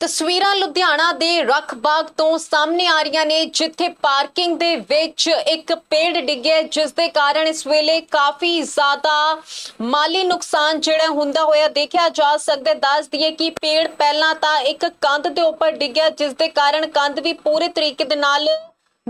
ਤਸਵੀਰਾਂ ਲੁਧਿਆਣਾ ਦੇ ਰਖਬਾਗ ਤੋਂ ਸਾਹਮਣੇ ਆ ਰਹੀਆਂ ਨੇ, ਜਿੱਥੇ ਪਾਰਕਿੰਗ ਦੇ ਵਿੱਚ ਇੱਕ ਪੇੜ ਡਿੱਗਿਆ ਜਿਸ ਦੇ ਕਾਰਨ ਇਸ ਵੇਲੇ ਕਾਫੀ ਜ਼ਿਆਦਾ ਮਾਲੀ ਨੁਕਸਾਨ ਜਿਹੜਾ ਹੁੰਦਾ ਹੋਇਆ ਦੇਖਿਆ ਜਾ ਸਕਦਾ ਹੈ। ਦੱਸ ਦਈਏ ਕਿ ਪੇੜ ਪਹਿਲਾਂ ਤਾਂ ਇੱਕ ਕੰਧ ਦੇ ਉੱਪਰ ਡਿੱਗਿਆ, ਜਿਸ ਦੇ ਕਾਰਨ ਕੰਧ ਵੀ ਪੂਰੇ ਤਰੀਕੇ ਦੇ ਨਾਲ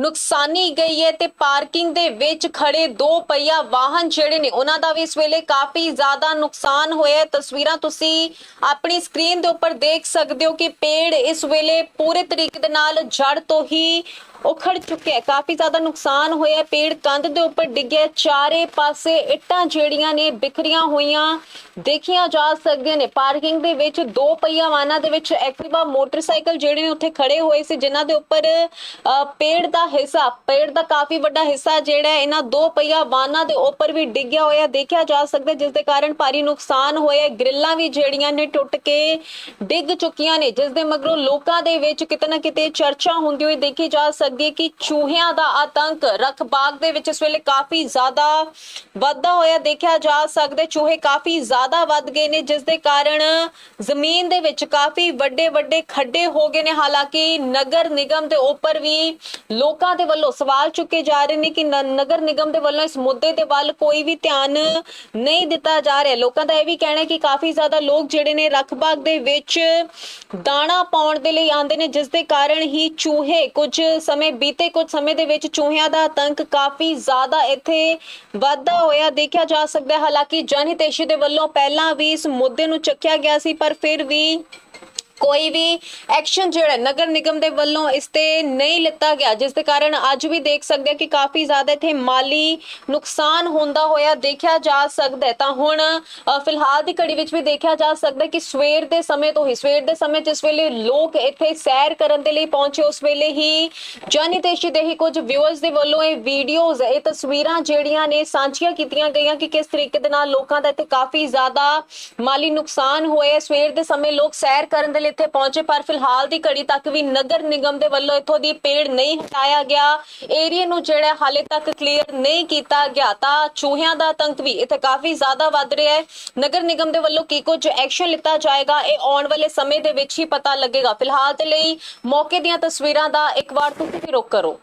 ਨੁਕਸਾਨੀ ਗਈ ਹੈ ਤੇ ਪਾਰਕਿੰਗ ਦੇ ਵਿੱਚ ਖੜੇ ਦੋ ਪਹੀਆ ਵਾਹਨ ਜਿਹੜੇ ਨੇ, ਉਹਨਾਂ ਦਾ ਵੀ ਇਸ ਵੇਲੇ ਕਾਫੀ ਜ਼ਿਆਦਾ ਨੁਕਸਾਨ ਹੋਇਆ ਤਸਵੀਰਾਂ ਤੁਸੀਂ ਆਪਣੀ ਸਕਰੀਨ ਦੇ ਉੱਪਰ ਦੇਖ ਸਕਦੇ ਹੋ ਕਿ ਪੇੜ ਇਸ ਵੇਲੇ ਪੂਰੇ ਤਰੀਕੇ ਦੇ ਨਾਲ ਜੜ ਤੋਂ ਹੀ ਉਖੜ ਚੁੱਕਿਆ ਹੈ। ਕਾਫੀ ਜ਼ਿਆਦਾ ਨੁਕਸਾਨ ਹੋਇਆ ਪੇੜ ਕੰਧ ਦੇ ਉੱਪਰ ਡਿੱਗਿਆ ਚਾਰੇ ਪਾਸੇ ਇੱਟਾਂ ਜਿਹੜੀਆਂ ਨੇ ਬਿਖਰੀਆਂ ਹੋਈਆਂ ਦੇਖੀਆਂ ਜਾ ਸਕਦੀਆਂ ਨੇ। ਪਾਰਕਿੰਗ ਦੇ ਵਿੱਚ ਦੋ ਪਹੀਆ ਵਾਹਨਾਂ ਦੇ ਵਿੱਚ ਐਕਟਿਵਾ ਮੋਟਰਸਾਈਕਲ ਜਿਹੜੇ ਨੇ ਉੱਥੇ ਖੜੇ ਹੋਏ ਸੀ ਜਿਨ੍ਹਾਂ ਦੇ ਉੱਪਰ ਪੇੜ ਦਾ ਹਿੱਸਾ ਪੇੜ ਦਾ ਕਾਫੀ ਵੱਡਾ ਹਿੱਸਾ ਜਿਹੜਾ ਇਹਨਾਂ ਦੋ ਪਹੀਆ ਵਾਹਨਾਂ ਦੇ ਉੱਪਰ ਵੀ ਡਿੱਗਿਆ ਹੋਇਆ ਦੇਖਿਆ ਜਾ ਸਕਦਾ ਹੈ, ਜਿਸ ਦੇ ਕਾਰਨ ਭਾਰੀ ਨੁਕਸਾਨ ਹੋਇਆ ਹੈ। ਗ੍ਰਿਲਾਂ ਵੀ ਜਿਹੜੀਆਂ ਨੇ ਟੁੱਟ ਕੇ ਡਿੱਗ ਚੁੱਕੀਆਂ ਨੇ ਜਿਸ ਦੇ ਮਗਰੋਂ ਲੋਕਾਂ ਦੇ ਵਿੱਚ ਕਿਤੇ ਨਾ ਕਿਤੇ ਚਰਚਾ ਹੁੰਦੀ ਹੋਈ ਦੇਖੀ ਜਾ ਸਕਦੀ ਹੈ ਕਿ ਚੂਹਿਆਂ ਦਾ ਆਤੰਕ ਰਖਬਾਗ ਦੇ ਵਿੱਚ ਇਸ ਵੇਲੇ ਕਾਫੀ ਜ਼ਿਆਦਾ ਵੱਧਦਾ ਹੋਇਆ, ਦੇਖਿਆ ਜਾ ਸਕਦਾ ਚੂਹੇ ਕਾਫੀ ਜ਼ਿਆਦਾ ਵੱਧ ਗਏ ਨੇ, ਜਿਸ ਦੇ ਕਾਰਨ ਜ਼ਮੀਨ ਦੇ ਵਿੱਚ ਕਾਫੀ ਵੱਡੇ ਵੱਡੇ ਖੱਡੇ ਹੋ ਗਏ ਨੇ। ਹਾਲਾਂਕਿ ਨਗਰ ਨਿਗਮ ਦੇ ਉੱਪਰ ਵੀ ਲੋਕਾਂ ਦੇ ਵੱਲੋਂ ਸਵਾਲ ਚੁੱਕੇ ਜਾ ਰਹੇ ਨੇ ਕਿ ਨਗਰ ਨਿਗਮ ਦੇ ਵੱਲੋਂ ਇਸ ਮੁੱਦੇ ਦੇ ਵੱਲ ਕੋਈ ਵੀ ਧਿਆਨ ਨਹੀਂ ਦਿੱਤਾ ਜਾ ਰਿਹਾ। ਲੋਕਾਂ ਦਾ ਇਹ ਵੀ ਕਹਿਣਾ ਹੈ ਕਿ ਕਾਫੀ ਜ਼ਿਆਦਾ ਲੋਕ ਜਿਹੜੇ ਨੇ ਰਖਬਾਗ ਦੇ ਵਿੱਚ ਦਾਣਾ ਪਾਉਣ ਦੇ ਲਈ ਆਉਂਦੇ ਨੇ, ਜਿਸ ਦੇ ਕਾਰਨ ਹੀ ਚੂਹੇ ਕੁਝ ਸਮੇਂ ਬੀਤੇ ਕੁਝ ਸਮੇਂ ਦੇ ਵਿੱਚ ਚੂਹਿਆਂ ਦਾ ਆਤੰਕ ਕਾਫੀ ਜ਼ਿਆਦਾ ਇੱਥੇ ਵਾਧਾ ਹੋਇਆ ਦੇਖਿਆ ਜਾ ਸਕਦਾ ਹੈ। ਹਾਲਾਂਕਿ ਜਨ ਹਿਤੇਸ਼ੀ ਦੇ ਵੱਲੋਂ ਪਹਿਲਾਂ ਵੀ ਇਸ ਮੁੱਦੇ ਨੂੰ ਚੱਕਿਆ ਗਿਆ ਸੀ, ਪਰ ਫਿਰ ਵੀ ਕੋਈ ਵੀ ਐਕਸ਼ਨ ਜਿਹੜਾ ਨਗਰ ਨਿਗਮ ਦੇ ਵੱਲੋਂ ਇਸ ਤੇ ਨਹੀਂ ਲਿੱਤਾ ਗਿਆ, ਜਿਸ ਦੇ ਕਾਰਨ ਅੱਜ ਵੀ ਦੇਖ ਸਕਦੇ ਹਾਂ ਕਿ ਕਾਫੀ ਜ਼ਿਆਦਾ ਇੱਥੇ ਮਾਲੀ ਨੁਕਸਾਨ ਹੁੰਦਾ ਹੋਇਆ ਦੇਖਿਆ ਜਾ ਸਕਦਾ ਹੈ। ਤਾਂ ਹੁਣ ਫਿਲਹਾਲ ਦੀ ਘੜੀ ਵਿੱਚ ਵੀ ਦੇਖਿਆ ਜਾ ਸਕਦਾ ਕਿ ਸਵੇਰ ਦੇ ਸਮੇਂ ਤੋਂ ਹੀ, ਸਵੇਰ ਦੇ ਸਮੇਂ ਜਿਸ ਵੇਲੇ ਲੋਕ ਇੱਥੇ ਸੈਰ ਕਰਨ ਦੇ ਲਈ ਪਹੁੰਚੇ, ਉਸ ਵੇਲੇ ਹੀ ਜਨਹਿਤੇਸ਼ੀ ਦੇ ਹੀ ਕੁਝ ਵਿਊਅਰਸ ਦੇ ਵੱਲੋਂ ਇਹ ਵੀਡੀਓਜ਼ ਇਹ ਤਸਵੀਰਾਂ ਜਿਹੜੀਆਂ ਨੇ ਸਾਂਝੀਆਂ ਕੀਤੀਆਂ ਗਈਆਂ ਕਿ ਕਿਸ ਤਰੀਕੇ ਦੇ ਨਾਲ ਲੋਕਾਂ ਦਾ ਇੱਥੇ ਕਾਫੀ ਜ਼ਿਆਦਾ ਮਾਲੀ ਨੁਕਸਾਨ ਹੋਇਆ ਸਵੇਰ ਦੇ ਸਮੇਂ ਲੋਕ ਸੈਰ ਕਰਨ ਦੇ ਲਈ ਇੱਥੇ ਪਹੁੰਚੇ, ਪਰ ਫਿਲਹਾਲ ਦੀ ਘੜੀ ਤੱਕ ਵੀ ਨਗਰ ਨਿਗਮ ਦੇ ਵੱਲੋਂ ਇੱਥੋਂ ਦੀ ਪੇੜ ਨਹੀਂ ਹਟਾਇਆ ਗਿਆ। ਏਰੀਆ ਨੂੰ ਜਿਹੜਾ ਹਾਲੇ ਤੱਕ ਕਲੀਅਰ ਨਹੀਂ ਕੀਤਾ ਗਿਆ। ਤਾਂ ਚੂਹਿਆਂ ਦਾ ਆਤੰਕ ਵੀ ਇੱਥੇ ਕਾਫੀ ਜ਼ਿਆਦਾ ਵੱਧ ਰਿਹਾ ਹੈ। ਨਗਰ ਨਿਗਮ ਦੇ ਵੱਲੋਂ ਕੀ ਕੁਝ ਐਕਸ਼ਨ ਲਿੱਤਾ ਜਾਏਗਾ, ਇਹ ਆਉਣ ਵਾਲੇ ਸਮੇਂ ਦੇ ਵਿੱਚ ਹੀ ਪਤਾ ਲੱਗੇਗਾ। ਫਿਲਹਾਲ ਦੇ ਲਈ ਮੌਕੇ ਦੀਆਂ ਤਸਵੀਰਾਂ ਦਾ ਇੱਕ ਵਾਰ ਤੁਸੀਂ ਵੀ ਰੁਕ ਕਰੋ।